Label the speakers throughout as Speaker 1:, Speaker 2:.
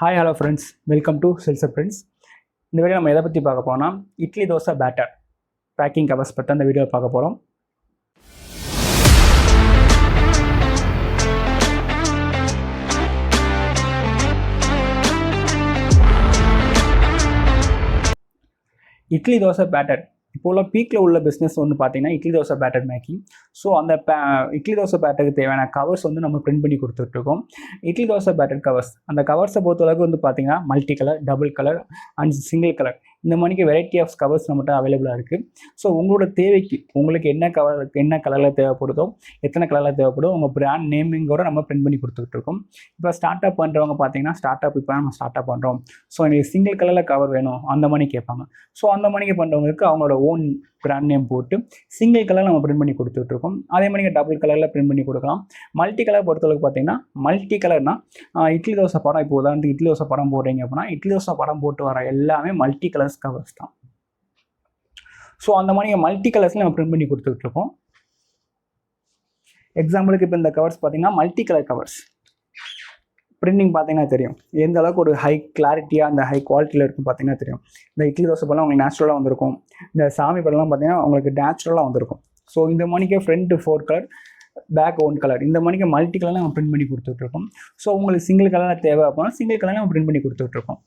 Speaker 1: Hi hello friends welcome to செல்ச friends இந்த video நம்ம எதை பற்றி பார்க்க போனால் idli dosa batter packing covers பற்றி அந்த வீடியோ பார்க்க போகிறோம் இட்லி தோசை பேட்டர் இப்போ உள்ள பீக்கில் உள்ள பிஸ்னஸ் ஒன்று பார்த்தீங்கன்னா idli dosa batter making so அந்த பே இட்லி தோசை பேட்டருக்கு தேவையான கவர்ஸ் வந்து நம்ம பிரிண்ட் பண்ணி கொடுத்துட்ருக்கோம் இட்லி தோசை பேட்டர் கவர்ஸ் அந்த கவர்ஸை பொறுத்தளவுக்கு வந்து பார்த்தீங்கன்னா multi colour double colour and single colour இந்த மணிக்கு வெரைட்டி ஆஃப் கவர்ஸ் நம்மகிட்ட அவைலபிளாக இருக்குது ஸோ உங்களோட தேவைக்கு உங்களுக்கு என்ன கவர் என்ன கலரில் தேவைப்படுதோ எத்தனை கலரில் தேவைப்படுதோ உங்கள் பிராண்ட் நேமிங்கோட நம்ம பிரிண்ட் பண்ணி கொடுத்துக்கிட்டு இருக்கோம். இப்போ ஸ்டார்ட் அப் பண்ணுறவங்க பார்த்தீங்கன்னா ஸ்டார்ட் அப் இப்போ நம்ம ஸ்டார்ட் அப் பண்ணுறோம் ஸோ எனக்கு சிங்கிள் கலரில் கவர் வேணும். அந்த மணி கேட்பாங்க. ஸோ அந்த மணிக்கு பண்ணுறவங்களுக்கு அவங்களோட ஓன் பிராண்ட் நேம் போட்டு சிங்கிள் கலர் நம்ம பிரிண்ட் பண்ணி கொடுத்துட்ருக்கோம். அதே மாதிரி டபுள் கலரில் பிரிண்ட் பண்ணி கொடுக்கலாம். மல்டி கலர் பொறுத்தளவுக்கு பார்த்தீங்கன்னா மல்டி கலர்னா இட்லி தோசை படம் இப்போ உதாரணத்துக்கு இட்லி தோசை படம் போடுறீங்க அப்படின்னா இட்லி தோசை படம் போட்டு வர எல்லாமே மல்டி கலர்ஸ் கவர்ஸ் தான். ஸோ அந்த மாதிரி மல்டி கலர்ஸில் நம்ம பிரிண்ட் பண்ணி கொடுத்துட்ருக்கோம். எக்ஸாம்பிளுக்கு இப்போ இந்த கவர்ஸ் பார்த்தீங்கன்னா மல்டி கலர் கவர்ஸ் பிரிண்டிங் பார்த்தீங்கன்னா தெரியும். எந்த அளவுக்கு ஒரு ஹை கிளாரிட்டியாக அந்த ஹை குவாலிட்டியில் இருக்கும் பார்த்தீங்கன்னா தெரியும். இந்த இட்லி தோசை படம் உங்களுக்கு நேச்சுரலாக வந்திருக்கும். இந்த சாமி படம்லாம் பார்த்தீங்கன்னா உங்களுக்கு நேச்சுரலாக வந்திருக்கும். ஸோ இந்த மணிக்கே front four colour back one colour இந்த மணிக்கு மல்டி கலர் நம்ம பிரிண்ட் பண்ணி கொடுத்துட்ருக்கோம் ஸோ உங்களுக்கு சிங்கிள் கலராக தேவை அப்படின்னா சிங்கிள் கலர் நம்ம பிரிண்ட் பண்ணி கொடுத்துட்ருக்கோம்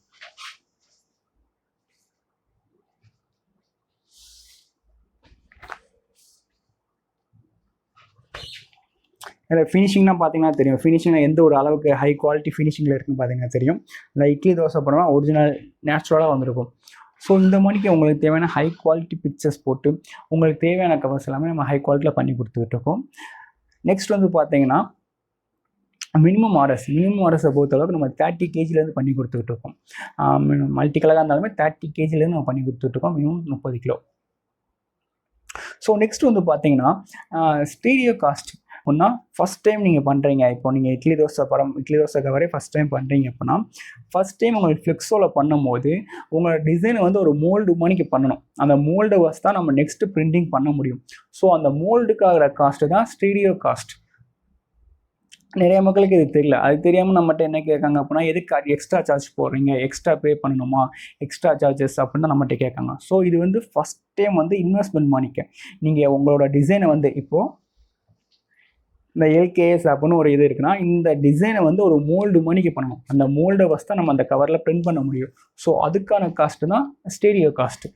Speaker 1: இதில் ஃபினிஷிங்னா பார்த்தீங்கன்னா தெரியும். ஃபினிஷிங் எந்த ஒரு அளவுக்கு ஹை குவாலிட்டி ஃபினிஷிங்கில் இருக்குன்னு பார்த்தீங்கன்னா தெரியும். இந்த இட்லி தோசை படம்னா ஒரிஜினல் நேச்சுரலாக வந்திருக்கும். ஸோ இந்த மணிக்கு உங்களுக்கு தேவையான ஹை குவாலிட்டி பிக்சர்ஸ் போட்டு உங்களுக்கு தேவையான கவர்ஸ் எல்லாமே நம்ம ஹை குவாலிட்டியில் பண்ணி கொடுத்துக்கிட்டு இருக்கோம். நெக்ஸ்ட் வந்து பார்த்தீங்கன்னா மினிமம் ஆர்டர்ஸ் மினிமம் ஆர்டர்ஸை பொறுத்தளவுக்கு நம்ம தேர்ட்டி கேஜிலேருந்து பண்ணி கொடுத்துக்கிட்டு இருக்கோம். மல்டி கலராக இருந்தாலுமே தேர்ட்டி கேஜிலேருந்து நம்ம பண்ணி கொடுத்துட்ருக்கோம் மினிமம் முப்பது கிலோ ஸோ நெக்ஸ்ட் வந்து பார்த்தீங்கன்னா ஸ்டீரியோ காஸ்ட் ஒன்றா ஃபஸ்ட் டைம் நீங்கள் பண்ணுறீங்க இப்போ நீங்கள் இட்லி தோசை படம் இட்லி தோசை கவரே ஃபஸ்ட் டைம் பண்ணுறீங்க அப்படின்னா ஃபஸ்ட் டைம் உங்களுக்கு ஃப்ளெக்ஸோவில் பண்ணும்போது உங்களோட டிசைனை வந்து ஒரு மோல்டு மணிக்கு பண்ணணும். அந்த மோல்டு வச்சு தான் நம்ம நெக்ஸ்ட்டு பிரிண்டிங் பண்ண முடியும். ஸோ அந்த மோல்டுக்காகிற காஸ்ட்டு தான் ஸ்டீடியோ காஸ்ட் நிறைய மக்களுக்கு இது தெரியல. அது தெரியாமல் நம்மகிட்ட என்ன கேட்காங்க அப்படின்னா எதுக்கு எக்ஸ்ட்ரா சார்ஜ் போடுறீங்க? எக்ஸ்ட்ரா பே பண்ணணுமா? எக்ஸ்ட்ரா சார்ஜஸ் அப்படின்னு தான் நம்மகிட்ட கேட்காங்க. ஸோ இது வந்து ஃபஸ்ட் டைம் வந்து இன்வெஸ்ட்மெண்ட் பண்ணிக்க நீங்கள் உங்களோட டிசைனை வந்து இப்போது இந்த எல்கேஎஸ் அப்படின்னு ஒரு இது இருக்குன்னா இந்த டிசைனை வந்து ஒரு மோல்டு மணிக்கு பண்ணணும். அந்த மோல்டை வச்சு தான் நம்ம அந்த கவரில் பிரிண்ட் பண்ண முடியும். ஸோ அதுக்கான காஸ்ட்டு தான் ஸ்டேடியோ காஸ்ட்டு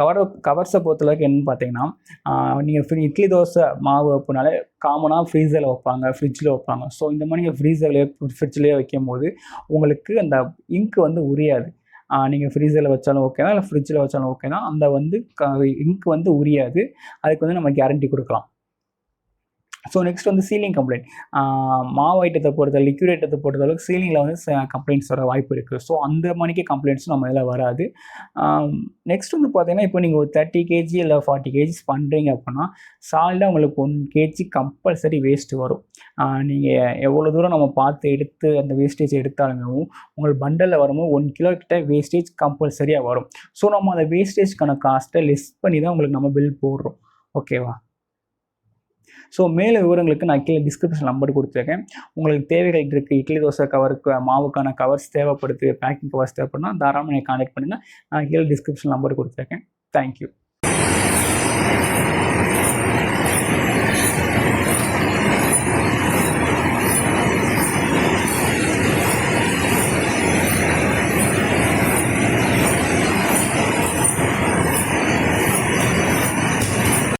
Speaker 1: கவர் கவர்ஸை பொறுத்தளவுக்கு என்னன்னு பார்த்தீங்கன்னா நீங்கள் இட்லி தோசை மாவு வைப்புனாலே காமனாக ஃப்ரீசரில் வைப்பாங்க ஃப்ரிட்ஜில் வைப்பாங்க. ஸோ இந்த மாதிரி நீங்கள் ஃப்ரீசர்லேயே ஃப்ரிட்ஜ்லேயே வைக்கும் போது உங்களுக்கு அந்த இங்க் வந்து உரியாது. நீங்கள் ஃப்ரீசரில் வச்சாலும் ஓகே தான் இல்லை ஃப்ரிட்ஜில் வச்சாலும் ஓகே தான். அந்த வந்து க இங்க் வந்து உரியாது. அதுக்கு வந்து நம்ம கேரண்டி கொடுக்கலாம். ஸோ நெக்ஸ்ட் வந்து சீலிங் கம்ப்ளைண்ட் மாவு ஐட்டத்தை பொறுத்த லிக்யூட் ஐட்டத்தை பொறுத்தளவுக்கு சீலிங்கில் வந்து கம்ப்ளைண்ட்ஸ் வர வாய்ப்பு இருக்குது ஸோ அந்த மணிக்கு கம்ப்ளைண்ட்ஸும் நம்ம இதில் வராது. நெக்ஸ்ட் வந்து பார்த்தீங்கன்னா இப்போ நீங்கள் ஒரு தேர்ட்டி கேஜி இல்லை ஃபார்ட்டி கேஜிஸ் பண்ணுறீங்க அப்படின்னா சால்டாக உங்களுக்கு ஒன் கேஜி கம்பல்சரி வேஸ்ட்டு வரும். நீங்கள் எவ்வளோ தூரம் நம்ம பார்த்து எடுத்து அந்த வேஸ்டேஜ் எடுத்தாலுமே உங்களுக்கு பண்டலில் வரும்போது ஒன் கிலோ கிட்ட வேஸ்டேஜ் கம்பல்சரியாக வரும். ஸோ நம்ம அந்த வேஸ்டேஜ்க்கான காஸ்ட்டை லெஸ் பண்ணி தான் உங்களுக்கு நம்ம பில் போடுறோம். ஓகேவா ஸோ மேலே விவரங்களுக்கு நான் கீழே டிஸ்கிரிப்ஷன் நம்பர் கொடுத்துருக்கேன். உங்களுக்கு தேவைகள் இருக்குது இட்லி தோசை கவருக்கு மாவுக்கான கவர்ஸ் தேவைப்படுது பேக்கிங் கவர்ஸ் தேவைப்படுனா தாராளமாக நீங்கள் கான்டாக்ட் பண்ணுங்கள் நான் கீழே டிஸ்கிரிப்ஷன் நம்பர் கொடுத்துருக்கேன். தேங்க்யூ